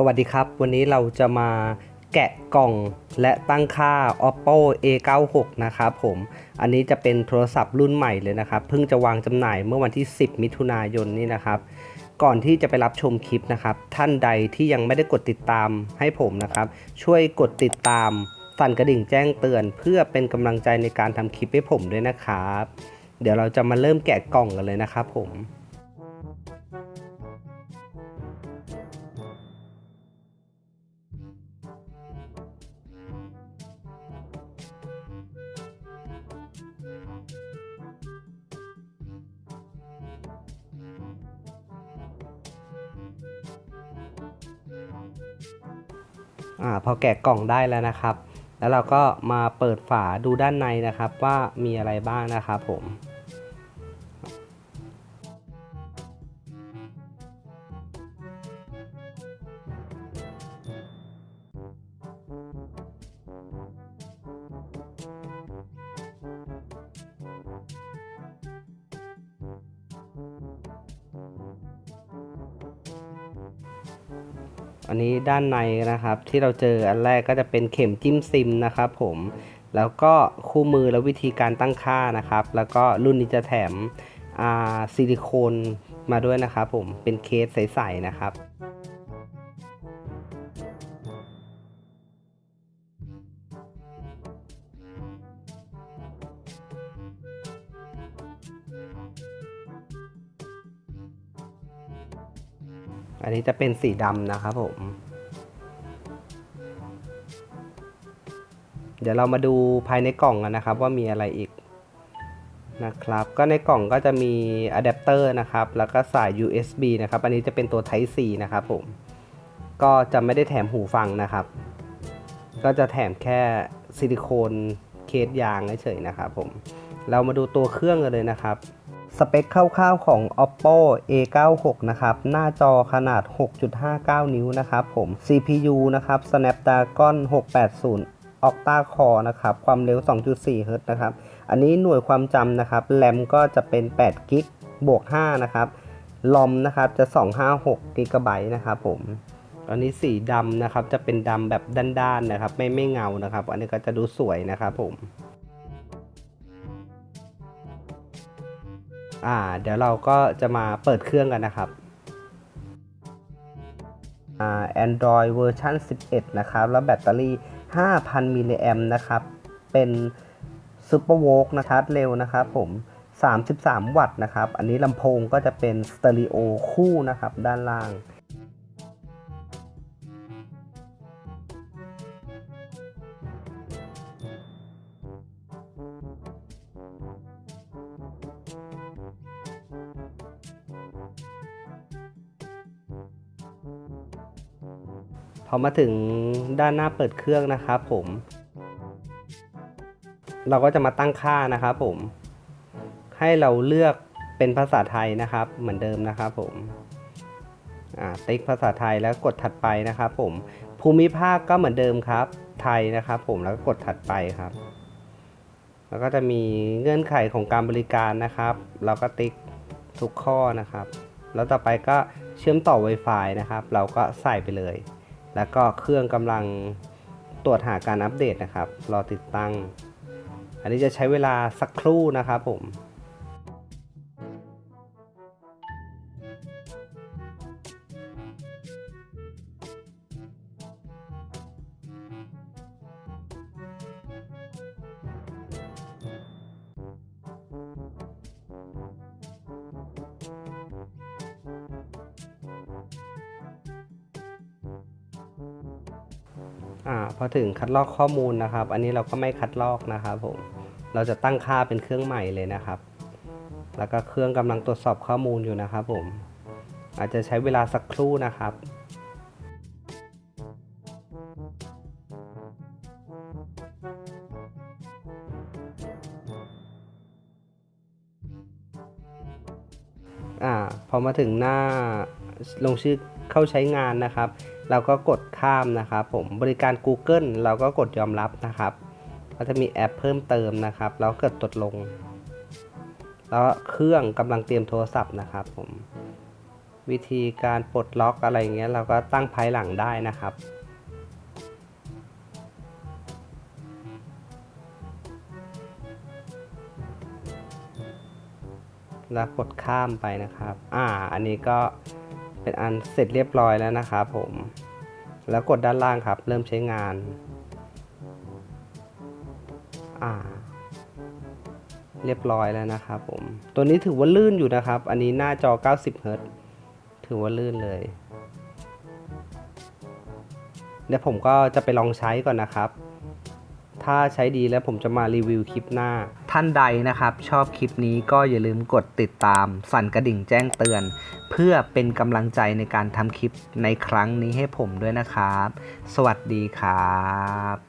สวัสดีครับ วันนี้เราจะมาแกะกล่องและตั้งค่า oppo a96 นะครับผม อันนี้จะเป็นโทรศัพท์รุ่นใหม่เลยนะครับ เพิ่งจะวางจำหน่ายเมื่อวันที่ 10 มิถุนายนนี้นะครับ ก่อนที่จะไปรับชมคลิปนะครับ ท่านใดที่ยังไม่ได้กดติดตามให้ผมนะครับ ช่วยกดติดตาม สั่นกระดิ่งแจ้งเตือน เพื่อเป็นกำลังใจในการทำคลิปให้ผมด้วยนะครับ เดี๋ยวเราจะมาเริ่มแกะกล่องกันเลยนะครับผม อ่าพอแกะกล่องได้แล้วนะครับ แล้วเราก็มาเปิดฝาดูด้านในนะครับว่ามีอะไรบ้างนะครับผม อันนี้ด้านในนะครับที่เราเจออันแรกก็จะเป็นเข็มจิ้มซิมนะครับผมแล้วก็คู่มือและวิธีการตั้งค่านะครับ แล้วก็รุ่นนี้จะแถมอ่าซิลิโคนมาด้วยนะครับผมเป็นเคสใสๆนะครับ อันนี้จะเป็นสีดำนะครับผม เดี๋ยวเรามาดูภายในกล่องกันนะครับ ว่ามีอะไรอีกนะครับ ก็ในกล่องก็จะมีอะแดปเตอร์นะครับ แล้วก็สาย USB นะครับ อันนี้จะเป็นตัว Type C นะครับผม ก็จะไม่ได้แถมหูฟังนะครับ ก็จะแถมแค่ซิลิโคนเคสยางเฉยๆนะครับผม เรามาดูตัวเครื่องกันเลยนะครับ สเปคคร่าวๆของ oppo a96 นะครับ หน้าจอขนาด 6.59 นิ้วนะครับผม CPU นะครับ snapdragon 680 octa core นะครับ ความเร็ว 2.4 Hz นะครับ อันนี้หน่วยความจำนะครับ แรมก็จะเป็น8กิกบวก 5 นะครับลอมนะครับจะ 256กิกะไบต์นะครับผม อันนี้สีดำนะครับ จะเป็นดำแบบด้านๆนะครับ ไม่ไม่เงานะครับ อันนี้ก็จะดูสวยนะครับผม อ่า เดี๋ยวเราก็จะมาเปิดเครื่องกันนะครับอ่า Android เวอร์ชัน11 นะครับ แล้วแบตเตอรี่ 5,000 มิลลิแอมนะครับ เป็น Super v o l t นะครับเร็วนะครับผม 33 วัตต์นะครับ อันนี้ลำโพงก็จะเป็นสเตอริโอคู่นะครับ ด้านล่าง พอมาถึงด้านหน้าเปิดเครื่องนะครับผม เราก็จะมาตั้งค่านะครับผม ให้เราเลือกเป็นภาษาไทยนะครับ เหมือนเดิมนะครับผมอ่าติ๊กภาษาไทยแล้วกดถัดไปนะครับผม ภูมิภาคก็เหมือนเดิมครับ ไทยนะครับผมแล้วก็กดถัดไปครับ แล้วก็จะมีเงื่อนไขของการบริการนะครับ เราก็ติ๊กทุกข้อนะครับ แล้วต่อไปก็เชื่อมต่อ Wi-Fi นะครับ เราก็ใส่ไปเลย แล้วก็เครื่องกำลังตรวจหาการอัปเดตนะครับ รอติดตั้ง อันนี้จะใช้เวลาสักครู่นะครับผม อ่าพอถึงคัดลอกข้อมูลนะครับ อันนี้เราก็ไม่คัดลอกนะครับผม เราจะตั้งค่าเป็นเครื่องใหม่เลยนะครับ แล้วก็เครื่องกำลังตรวจสอบข้อมูลอยู่นะครับผม อาจจะใช้เวลาสักครู่นะครับอ่าพอมาถึงหน้าลงชื่อ เข้าใช้งานนะครับ เราก็กดข้ามนะครับ ผมบริการ Google เราก็กดยอมรับนะครับก็จะมีแอปเพิ่มเติมนะครับ แล้วเกิดตดลง แล้วเครื่องกำลังเตรียมโทรศัพท์นะครับ ผมวิธีการปลดล็อกอะไรเงี้ยเราก็ตั้งภายหลังได้นะครับ แล้วกดข้ามไปนะครับ อ่า อันนี้ก็ เป็นอันเสร็จเรียบร้อยแล้วนะครับผม แล้วกดด้านล่างครับ เริ่มใช้งานอ่าเรียบร้อยแล้วนะครับผม ตัวนี้ถือว่าลื่นอยู่นะครับ อันนี้หน้าจอ 90 เฮิรตซ์ถือว่าลื่นเลย เดี๋ยวผมก็จะไปลองใช้ก่อนนะครับ ถ้าใช้ดีแล้วผมจะมารีวิวคลิปหน้า ท่านใดนะครับ ชอบคลิปนี้ก็อย่าลืมกดติดตาม สั่นกระดิ่งแจ้งเตือน เพื่อเป็นกำลังใจในการทำคลิปในครั้งนี้ให้ผมด้วยนะครับ สวัสดีครับ